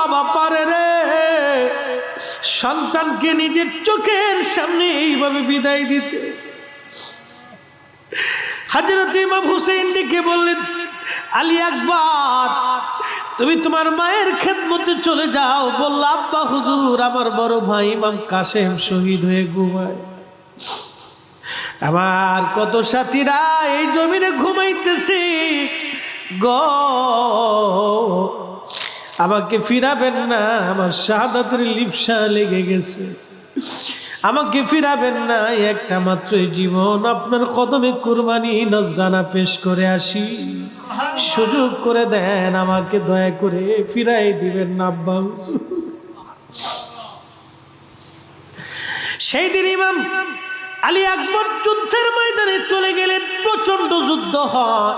বাবা পারে রে। সন্তানকে নিজের চোখের সামনে এইভাবে বিদায় দিতে। হাজরত ইমাম হুসেন ডেকে বললেন, আলী আকবর, তুমি তোমার মায়ের খেদমতে চলে যাও। বলল, আব্বা হুজুর, আমার বড় ভাই ইমাম কাশেম শহীদ হয়ে ঘুমায়। আমার কত সাথীরা এই জমিনে ঘুমাইতেছে গ। আমাকে ফিরাবেন না, আমার শাহাদাতের লিপসা লেগে গেছে। আমাকে ফিরাবেন না, একটা মাত্র জীবন আপনার কদমে কুরবানি, নজরানা পেশ করে আসি। সুযোগ করে দেন আমাকে দয়া করে, ফিরাই দিবেন না, আব্বা সেই দিন ইমাম আলী আকবর যুদ্ধের ময়দানে চলে গেলেন প্রচণ্ড যুদ্ধ হয়।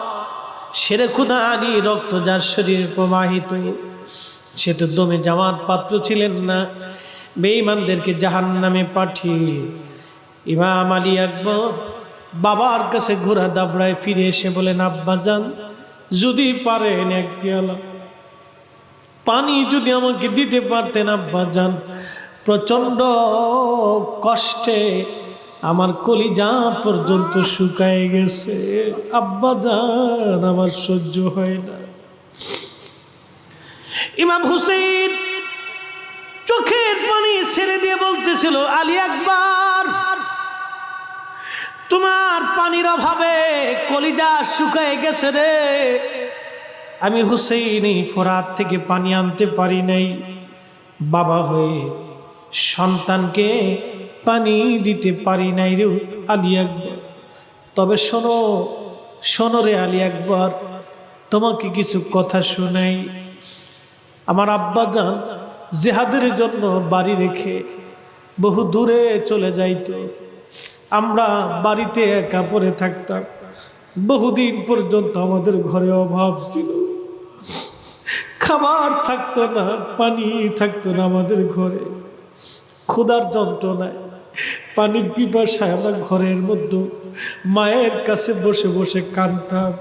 সেরে খুদা আলী রক্ত যার শরীরে প্রবাহিত। সে তো দমে যাওয়ার পাত্র ছিলেন না। বেঈমানদেরকে জাহান নামে পাঠিয়ে ইমাম আলী আকবর বাবার কাছে ঘোরা দাবড়ায় ফিরে এসে বলেন, আব্বা যান, যদি পারেন এক পেয়ালা পানি যদি আমাকে দিতে পারতেন, আব্বা যান। প্রচণ্ড কষ্টে আমার কলিজা পর্যন্ত শুকায় গেছে। আব্বা যান, আমার সহ্য হয় না। ইমাম হুসেন চোখের পানি ছেড়ে দিয়ে বলতেছিল, আলী একবার তোমার পানির অভাবে কলিজা শুকায় গেছে রে। আমি হুসেন এই ফোরাত থেকে পানি আনতে পারি নাই। বাবা হয়ে সন্তানকে পানি দিতে পারি নাই রে আলী আকবর। তবে শোনো শোনো রে আলী আকবর, তোমাকে কিছু কথা শোনাই। আমার আব্বা যান জেহাদের জন্য বাড়ি রেখে বহু দূরে চলে যাইতো। আমরা বাড়িতে একা পড়ে থাকতাম। বহুদিন পর্যন্ত আমাদের ঘরে অভাব ছিল। খাবার থাকতো না, পানি থাকতো না আমাদের ঘরে। ক্ষুধার যন্ত্রণায় পানির পিপাসায় আমরা ঘরের মধ্যে মায়ের কাছে বসে বসে কানতাম।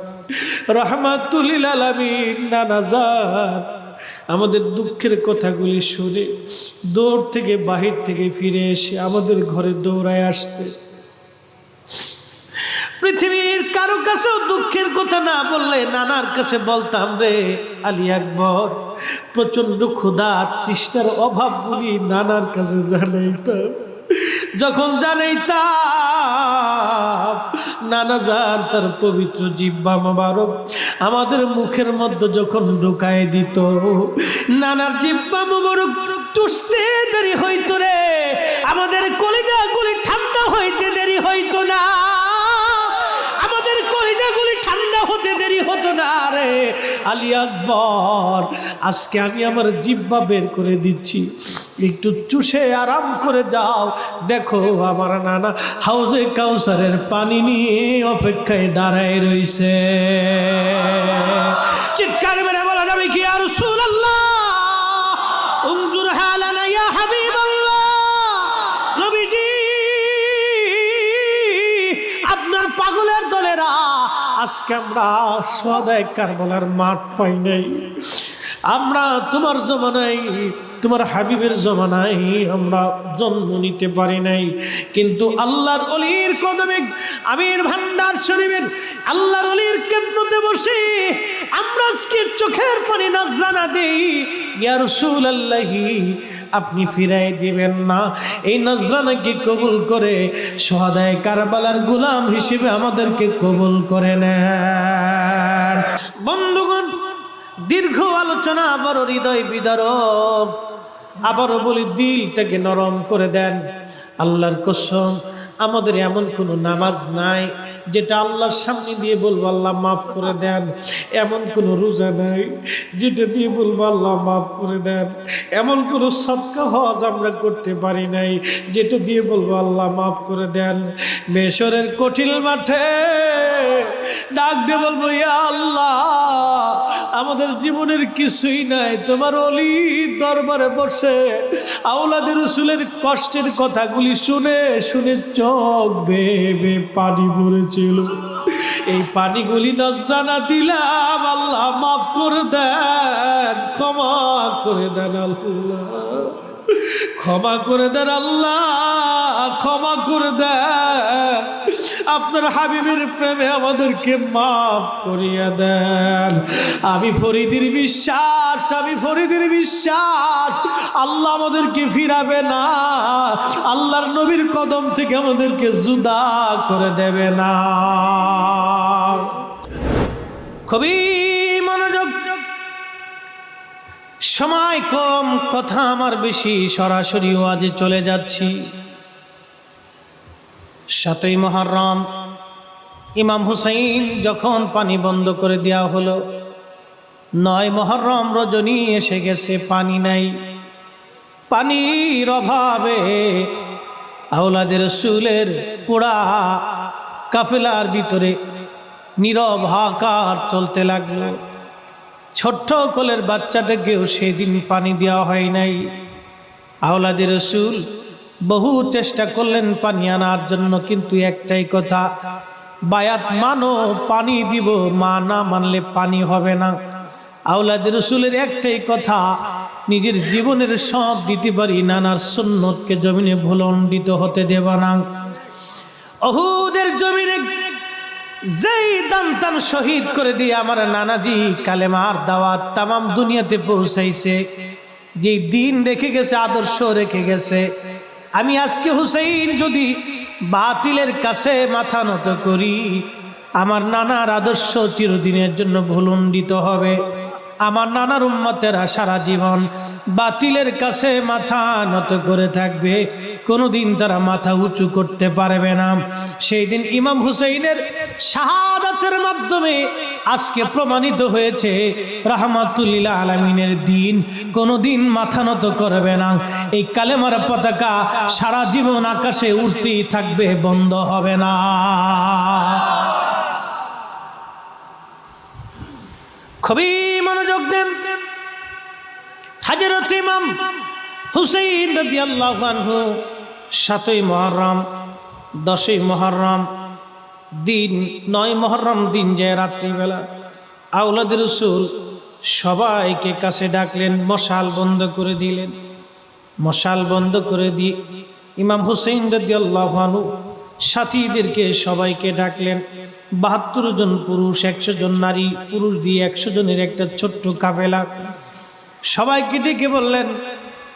রহমাতুলিল আলমিন, নানা যান আমাদের দুঃখের কথাগুলি শুনে দৌড় থেকে বাহির থেকে ফিরে এসে আমাদের ঘরে দৌড়ায় আসতে। পৃথিবীর কারও কাছেও দুঃখের কথা না বললে নানার কাছে বলতাম রে, আলী আকবর প্রচণ্ড ক্ষুধা, তৃষ্ণার অভাব বলি নানার কাছে জানাইতাম। যখন জানাইতাম, নানা যান তার পবিত্র জিব্বা মোবারক আমাদের মুখের মধ্যে যখন ঢুকায় দিত, নানার জিব্বা মোবারক টুসতে দেরি হইতো রে, আমাদের কলিজাগুলি ঠান্ডা হইতে দেরি হইতো না। হতে দেরি হতো না রে। আলী আকবর, আজকে আমি আমার জিব্বা বের করে দিচ্ছি। একটু চুষে আরাম করে যাও। দেখো আমার নানা হাউজে কাউসারের পানি নিয়ে অপেক্ষায় দাঁড়ায় রইছে। চিৎকার মেরে বলা যাবে কি আর আপনার পাগলের দলেরা আজকে আমরা সদায় কারবালার মাঠ পাই নাই। আমরা তোমার জমানায়, তোমার হাবিবের জমানায় আমরা জন্ম নিতে পারি নাই। কিন্তু আল্লাহর অলির কদমে, আমির ভান্ডার শরীফের আল্লাহর অলির কেন্দ্রতে বসে আমরা আজকে চোখের পানি নাজানা দেই। ইয়া রাসূলুল্লাহি আপনি ফিরাই দিবেন না। এই নজরানাকে কবুল করে? সদায় কারবালার গুলাম হিসেবে আমাদেরকে কবুল করে নেন। বন্ধুগণ, দীর্ঘ আলোচনা আবার হৃদয় বিদারক। আবারও বলি, দিলটাকে নরম করে দেন। আল্লাহর কসম আমাদের এমন কোনো নামাজ নাই যেটা আল্লাহর সামনে দিয়ে বলব, আল্লাহ মাফ করে দেন। এমন কোনো রোজা নাই যেটা দিয়ে বলব, আল্লাহ মাফ করে দেন। এমন কোনো সৎকা হজ আমরা করতে পারি নাই যেটা দিয়ে বলব, আল্লাহ মাফ করে দেন। মেশরের কঠিন মাঠে ডাক দিয়ে বলব আল্লাহ, আমাদের জীবনের কিছুই নাই। তোমার অলি দরবারে বসে আওলাদের রসুলের কষ্টের কথাগুলি শুনে শুনে চোখ বেবে পানি পড়েছিল এই পানিগুলি নজরানা দিলাম, আল্লাহ মাফ করে দেন, ক্ষমা করে দেন আল্লাহ। ক্ষমা করে দেন আল্লাহ, ক্ষমা করে দেন। আপনার হাবিবের প্রেমে আমাদেরকে মাফ করিয়া দেন। আমি ফরিদির বিশ্বাস, আমি ফরিদির বিশ্বাস। আল্লাহ আমাদেরকে ফিরাবে না। আল্লাহর নবীর কদম থেকে আমাদেরকে জুদা করে দেবে না। খুবই সময় কম, কথা আমার বেশি সরাসরি আজে চলে যাচ্ছি। সাতই মহরম, ইমাম হুসাইন যখন পানি বন্ধ করে দেওয়া হলো, নয় মহরম রজনী এসে গেছে, পানি নাই। পানির অভাবে আওলাদের রসুলের পোড়া কাফেলার ভিতরে নীরব হাকার চলতে লাগল। ছোট্ট কোলের বাচ্চাটাকেও সেদিন পানি দেওয়া হয় নাই। আওলাদের রসুল বহু চেষ্টা করলেন পানি আনার জন্য, কিন্তু একটাই কথা, বায়াত মানো, পানি দিব, মা না মানলে পানি হবে না। আওলাদের রসুলের একটাই কথা, নিজের জীবনের সব দিতে পারি, নানার সুন্নতকে জমিনে ভুলণ্ডিত হতে দেব না। অহুদের জমিনে যেই দান তান শহীদ করে দিয়ে আমার নানাজি কালেমার দাওয়াত তাম দুনিয়াতে পৌঁছাইছে যে দিন রেখে গেছে, আদর্শ রেখে গেছে, আমি আজকে হুসেইন যদি বাতিলের কাছে মাথা নত করি, আমার নানার আদর্শ চিরদিনের জন্য ভুলণ্ডিত হবে। আমার নানার উম্মতেরা সারা জীবন বাতিলের কাছে মাথা নত করে থাকবে। কোনোদিন তারা মাথা উঁচু করতে পারবে না। সেই দিন ইমাম হুসেইনের শাহাদাতের মাধ্যমে আজকে প্রমাণিত হয়েছে রাহমাতুল্লিল্লাহ আলমিনের দিন কোনোদিন মাথা নত করবে না। এই কালেমার পতাকা সারা জীবন আকাশে উঠতেই থাকবে, বন্ধ হবে না। খুবই মনোযোগ দেন। হাজরত ইমাম হুসেইন রবি আল্লাহ সাতই মহরম, দশই মহরম দিন, নয় মহরম দিন যায় রাত্রিবেলা। আউলাদ রসুল সবাইকে কাছে ডাকলেন, মশাল বন্ধ করে দিলেন। মশাল বন্ধ করে দিয়ে ইমাম হুসেইন রদি আল্লাহানু সাথীদেরকে সবাইকে ডাকলেন। বাহাত্তর জন পুরুষ, একশো জন নারী, পুরুষ দিয়ে একশো জনের একটা ছোট্ট কাফেলা। সবাইকে ডেকে বললেন,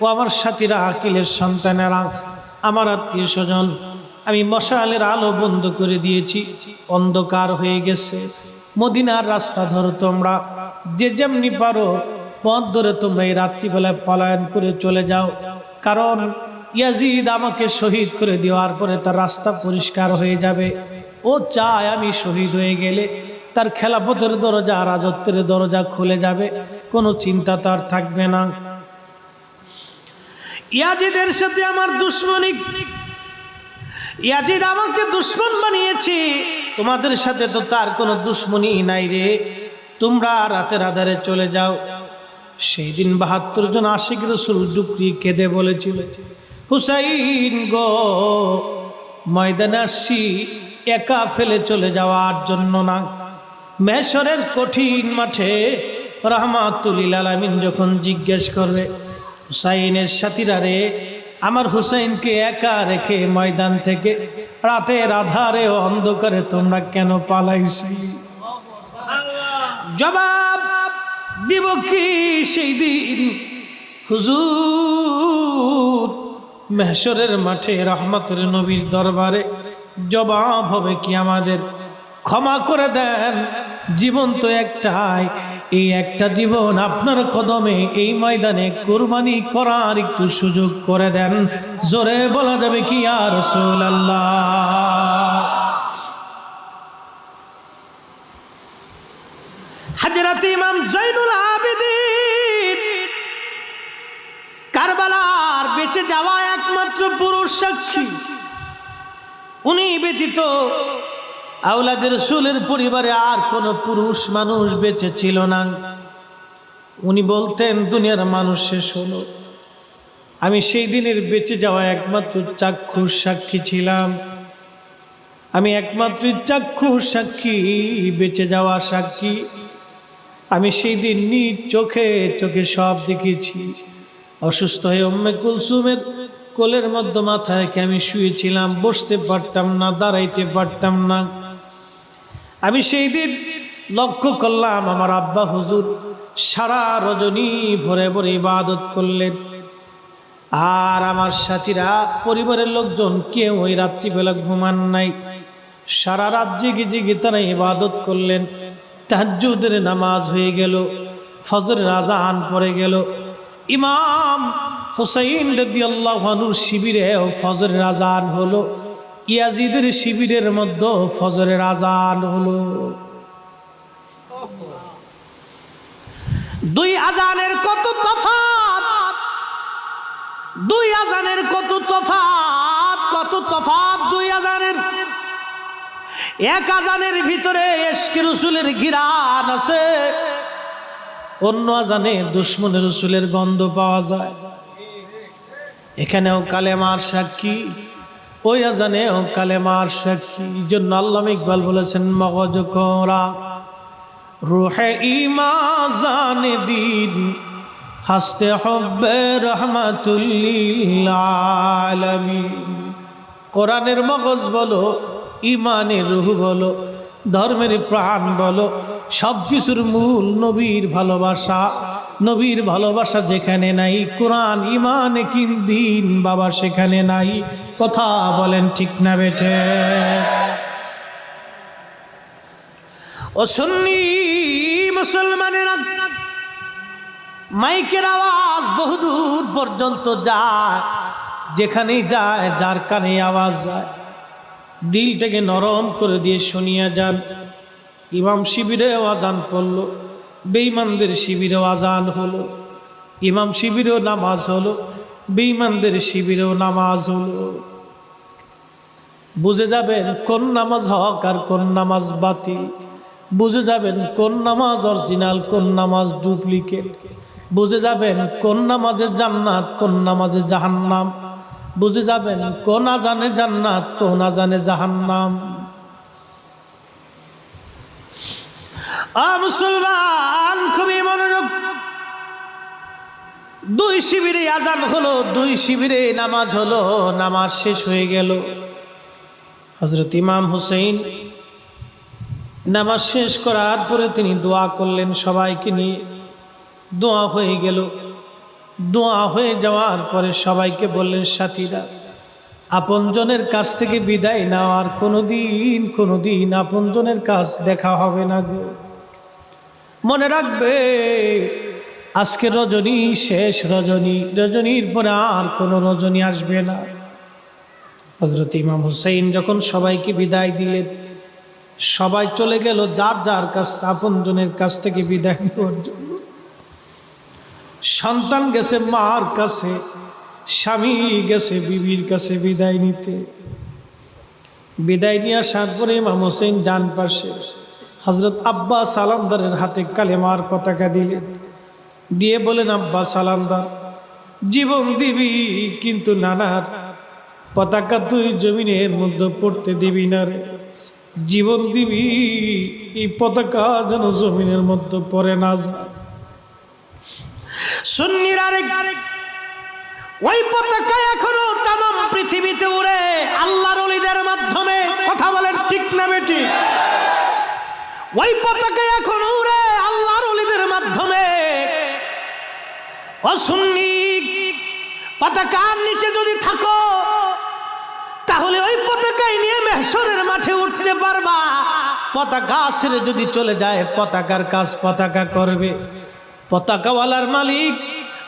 ও আমার সাথীরা, আকিলের সন্তানেরা, আমার আত্মীয় স্বজন, আমি মশালের আলো বন্ধ করে দিয়েছি, অন্ধকার হয়ে গেছে। মদিনার রাস্তা ধরো তোমরা। যে যেমনি পারো, পথ ধরে তোমরা এই রাত্রিবেলায় পলায়ন করে চলে যাও। কারণ ইয়াজিদ আমাকে শহীদ করে দেওয়ার পরে তার রাস্তা পরিষ্কার হয়ে যাবে। ও চায় আমি শহীদ হয়ে গেলে তার খেলাপথের দরজা, রাজত্বের দরজা খুলে যাবে। কোনো চিন্তা তার থাকবে না। ইয়াজিদের সাথে আমার দুশ্মনী। ইয়াজিদ আমাকে দুশ্মন বানিয়েছে। তোমাদের সাথে তো তার কোনো দুশ্মনী নাই রে। তোমরা রাতের আধারে চলে যাও। সেই দিন বাহাত্তর জন আশিক রসুল ডুকরি কেঁদে বলেছিল হুসাইন গো, ময়দানে আসছি, একা ফেলে চলে যাওয়ার জন্য না। মেশরের কঠিন মাঠে রহমাতুলিল আলমিন যখন জিজ্ঞেস করবে, হুসাইনের সাথীরা রে, আমার হুসাইনকে একা রেখে ময়দান থেকে রাতের আধারে অন্ধকারে তোমরা কেন পালাইছি? জবাব দিব কি সেই দিন? হুজুর মেহসরের মাঠে রহমতের নবীর দরবারে জবাব হবে কি আমাদের? ক্ষমা করে দেন। জীবন তো একটাই। এই একটা জীবন আপনার কদমে এই ময়দানে কোরবানি করার একটু সুযোগ করে দেন। জোরে বলা যাবে কি আর হাজরাত ইমাম জৈনুল আবেদিন কারবালার বেঁচে যাওয়া একমাত্র পুরুষ সাক্ষী। উনি ব্যতীত আউলাদের রসুলের পরিবারে আর কোনো পুরুষ মানুষ বেঁচে ছিল না। উনি বলতেন, দুনিয়ার মানুষ শেষ হলো। আমি সেই দিনের বেঁচে যাওয়া একমাত্র চাক্ষুষ সাক্ষী ছিলাম। আমি একমাত্র চাক্ষু সাক্ষী, বেঁচে যাওয়া সাক্ষী। আমি সেই দিন নিজ চোখে চোখে সব দেখেছি। অসুস্থ হয়ে অম্মে কুলসুমের কোলের মধ্যে মাথা রেখে আমি শুয়েছিলাম, বসতে পারতাম না, দাঁড়াইতে পারতাম না। আমি সেই দিন লক্ষ্য করলাম, আমার আব্বা হুজুর সারা রজনী ভরে ভরে ইবাদত করলেন। আর আমার সাথীরা, পরিবারের লোকজন কেউ ওই রাত্রিবেলা ঘুমান নাই। সারা রাত জেগে জেগে তারা ইবাদত করলেন। তাহাজ্জুদের নামাজ হয়ে গেল, ফজরের আজান পড়ে গেল। ইমাম হুসাইন রদি আল্লাহানুর শিবিরে ফজরের আজান হলো। ইয়াজিদের শিবিরের মধ্যে ফজরের আজান হলো। দুই আজানের কত তফাত দুই আজানের কত তফাত কত তফাত দুই আজানের এক আজানের ভিতরে এসকে রসুলের গিরান আছে। অন্য আজানে দুশ্মনের রসুলের গন্ধ পাওয়া যায়। এখানেও কালেমার সাক্ষী, ওই আজানেও কালেমার সাক্ষী। জন্য আল্লাহ ইকবাল বলেছেন, মগজ করা রুহে ইমাজান দিন, হাসতে হবে রহমাতুল্লিলামিন কোরআনের মগজ বলো, ইমানের রুহ বলো, ধর্মের প্রাণ বলো সব কিছুর মূল নবীর ভালোবাসা। নবীর ভালোবাসা যেখানে নাই, কোরআন ইমান কিন, দিন, বাবা সেখানে নাই। কথা বলেন ঠিক না বেঠে? ও সুন্নি মুসলমানের, মাইকের আওয়াজ বহুদূর পর্যন্ত যায়। যেখানেই যায়, যার কানে আওয়াজ যায়। দিলটাকে নরম করে দিয়ে শুনিয়া যান। ইমাম শিবিরে আজান পড়ল বেইমানদের শিবিরেও আজান হলো, ইমাম শিবিরেও নামাজ হলো বেইমানদের শিবিরেও নামাজ হলো। বুঝে যাবেন কোন নামাজ হক আর কোন নামাজ বাতিল। বুঝে যাবেন কোন নামাজ অরিজিনাল, কোন নামাজ ডুপ্লিকেট। বুঝে যাবেন কোন নামাজে জান্নাত, কোন নামাজে জাহান্নাম। বুঝে যাবেন কোন আজানে জান্নাত, কোন আজানে জাহান্নাম। মুসলমান, খুবই মনোযোগ। দুই শিবিরে আজান হলো, দুই শিবিরে নামাজ হলো, নামাজ শেষ হয়ে গেল। হজরত ইমাম হুসেইন নামাজ শেষ করার পরে তিনি দোয়া করলেন সবাইকে নিয়ে। দোয়া হয়ে গেল। দোয়া হয়ে যাওয়ার পরে সবাইকে বললেন, সাথীরা, আপনজনের কাছ থেকে বিদায় নেওয়ার কোনো দিন কোনো দিন আপনজনের কাছ দেখা হবে না গো। মনে রাখবে, আজকে রজনী শেষ রজনী, রজনীর পরে আর কোনো রজনী আসবে না। হজরত ইমাম হুসাইন যখন সবাইকে বিদায় দিলেন, সবাই চলে গেল যার যার কাছ, আপনজনের কাছ থেকে বিদায় নেওয়ার জন্য। সন্তান গেছে মার কাছে, স্বামী গেছে বিবির কাছে বিদায় নিতে। বিদায় নিয়ে আসার পরে ইমাম হোসেন ডান পাশে হজরত আব্বা সালামদারের হাতে কালেমার পতাকা দিলেন। দিয়ে বলেন, আব্বা সালামদার, জীবন দিবি কিন্তু নানার, পতাকা তুই জমিনের মধ্যে পড়তে দিবি না রে। জীবন দিবি, এই পতাকা যেন জমিনের মধ্যে পড়ে না সুন্নির আরেক, ওই পতাকা এখনও তাম পৃথিবীতে উড়ে আল্লাহর মাধ্যমে। কথা বলেন ঠিক না বেটি ওই পতাকা এখন উড়ে আল্লাহর অলিদের মাধ্যমে। অসুন্নি পতাকার নিচে যদি থাকো, তাহলে ওই পতাকায় নিয়ে মেহসরের মাঠে উঠতে পারবা। পতাকা আসরে যদি চলে যায়, পতাকার কাজ পতাকা করবে। পতাকাওয়ালার মালিক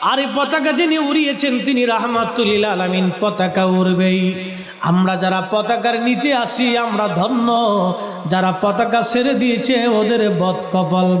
আর এই পতাকা যিনি উড়িয়েছেন, তিনি রাহমাতুলিল আলমিন। পতাকা উড়বেই। আমরা যারা পতাকার নিচে আসি, আমরা ধন্য। যারা পতাকা ছেড়ে দিয়েছে, ওদের বদ কপাল